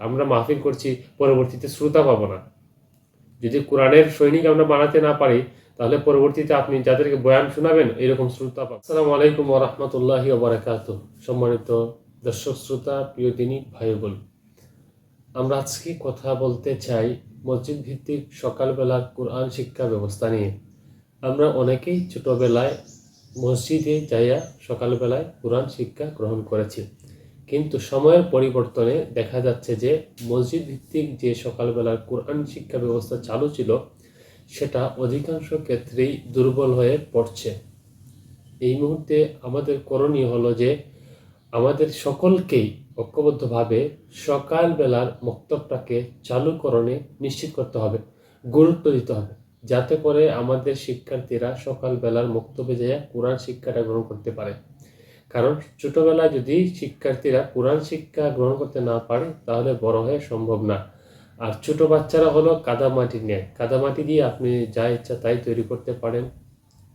আমরা মাহফিল করছি, পরবর্তীতে শ্রোতা পাবো না। যদি কোরআনের সৈনিক আমরা বানাতে না পারি, তাহলে পরবর্তীতে আপনি যাদেরকে বয়ান শোনাবেন, এরকম শ্রোতা পাবেন। আসসালামু আলাইকুম ওরহমতুল্লাহি ওবরাকাত সম্মানিত দর্শক, শ্রোতা, প্রিয় ভাই বোন আমরা আজকে কথা বলতে চাই মসজিদ ভিত্তিক সকালবেলা কোরআন শিক্ষা ব্যবস্থা নিয়ে। আমরা অনেকেই ছোটবেলায় মসজিদে যাইয়া সকালবেলায় কোরআন শিক্ষা গ্রহণ করেছি। কিন্তু সময়ের পরিবর্তনে দেখা যাচ্ছে যে মসজিদ ভিত্তিক যে সকালবেলার কোরআন শিক্ষা ব্যবস্থা চালু ছিল, সেটা অধিকাংশ ক্ষেত্রেই দুর্বল হয়ে পড়ছে। এই মুহূর্তে আমাদের করণীয় হলো যে আমাদের সকলকেই ঐক্যবদ্ধভাবে সকালবেলার মক্তবটাকে চালুকরণে নিশ্চিত করতে হবে, গুরুত্ব দিতে হবে, যাতে করে আমাদের শিক্ষার্থীরা সকালবেলার মক্তবে যেয়ে কোরআন শিক্ষাটা গ্রহণ করতে পারে। কারণ ছোটবেলায় যদি শিক্ষার্থীরা কোরআন শিক্ষা গ্রহণ করতে না পারে, তাহলে বড় হয়ে সম্ভব না। আর ছোট বাচ্চারা হলো কাদামাটি নেয়। কাদামাটি দিয়ে আপনি যা ইচ্ছা তাই তৈরি করতে পারেন।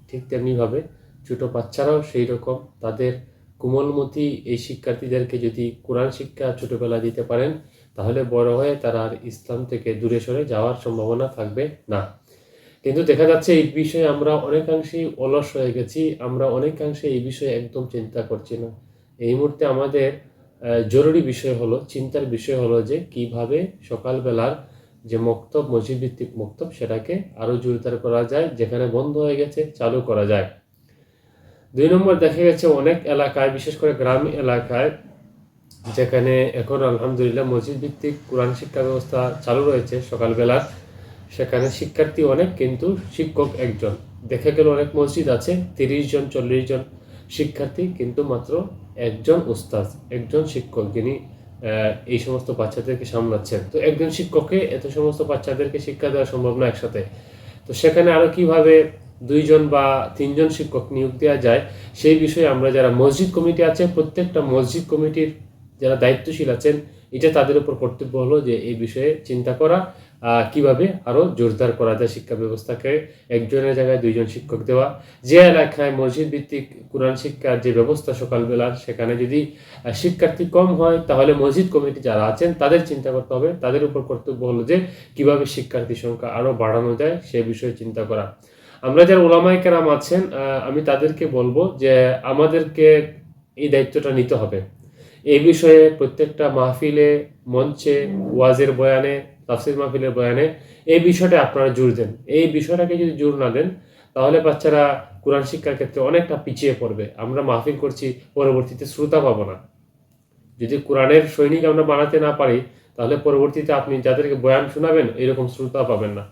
ঠিক তেমনিভাবে ছোট বাচ্চারাও সেই রকম। তাদের কোমলমতি এই শিক্ষার্থীদেরকে যদি কোরআন শিক্ষা ছোটবেলা দিতে পারেন, তাহলে বড় হয়ে তারা আর ইসলাম থেকে দূরে সরে যাওয়ার সম্ভাবনা থাকবে না। কিন্তু দেখা যাচ্ছে এই বিষয়ে আমরা অনেকাংশেই অলস হয়ে গেছি, আমরা অনেকাংশে এই বিষয়ে একদম চিন্তা করছি না। এই মুহূর্তে আমাদের জরুরি বিষয় হলো, চিন্তার বিষয় হলো যে কীভাবে সকালবেলার যে মক্তব মসজিদ ভিত্তিক মক্তব, সেটাকে আরও জোরদার করা যায়, যেখানে বন্ধ হয়ে গেছে, চালু করা যায়। দুই নম্বর দেখা গেছে অনেক এলাকায়, বিশেষ করে গ্রাম এলাকায়, যেখানে এখন আলহামদুলিল্লাহ মসজিদ ভিত্তিক কোরআন শিক্ষা ব্যবস্থা চালু রয়েছে সকালবেলা সেখানে শিক্ষার্থী অনেক, কিন্তু শিক্ষক একজন। দেখা গেল অনেক মসজিদ আছে, তিরিশ জন, চল্লিশ জন শিক্ষার্থী, কিন্তু মাত্র একজন উস্তাদ একজন শিক্ষক যিনি এই সমস্ত বাচ্চাদেরকে সামলাচ্ছেন। তো একজন শিক্ষককে এত সমস্ত বাচ্চাদেরকে শিক্ষা দেওয়া সম্ভব না একসাথে। তো সেখানে আরও কীভাবে দুইজন বা তিনজন শিক্ষক নিয়োগ দেওয়া যায়, সেই বিষয়ে আমরা যারা মসজিদ কমিটি আছে, প্রত্যেকটা মসজিদ কমিটির যারা দায়িত্বশীল আছেন, এটা তাদের উপর কর্তব্য হলো যে এই বিষয়ে চিন্তা করা কীভাবে আরও জোরদার করা যায় শিক্ষা ব্যবস্থাকে? একজনের জায়গায় দুইজন শিক্ষক দেওয়া। যে এলাকায় মসজিদ ভিত্তিক কোরআন শিক্ষার যে ব্যবস্থা সকালবেলার সেখানে যদি শিক্ষার্থী কম হয়, তাহলে মসজিদ কমিটি যারা আছেন, তাদের চিন্তা করতে হবে। তাদের উপর কর্তব্য হলো যে, কীভাবে শিক্ষার্থী সংখ্যা আরও বাড়ানো যায়, সে বিষয়ে চিন্তা করা। আমরা যারা ওলামাই কেরাম আছেন আমি তাদেরকে বলব যে, আমাদেরকে এই দায়িত্বটা নিতে হবে। এই বিষয়ে প্রত্যেকটা মাহফিলে, মঞ্চে, ওয়াজের বয়ানে তাফসির মাহফিলের বয়ানে এই বিষয়টা আপনারা জোর দেন। এই বিষয়টাকে যদি জোর না দেন, তাহলে বাচ্চারা কোরআন শিক্ষার ক্ষেত্রে অনেকটা পিছিয়ে পড়বে। আমরা মাহফিল করছি, পরবর্তীতে শ্রোতা পাবো না। যদি কোরআনের সৈনিক আমরা বানাতে না পারি, তাহলে পরবর্তীতে আপনি যাদেরকে বয়ান শোনাবেন, এরকম শ্রোতা পাবেন না।